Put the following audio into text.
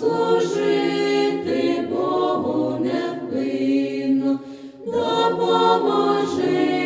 служити Богу невпинно, допоможи.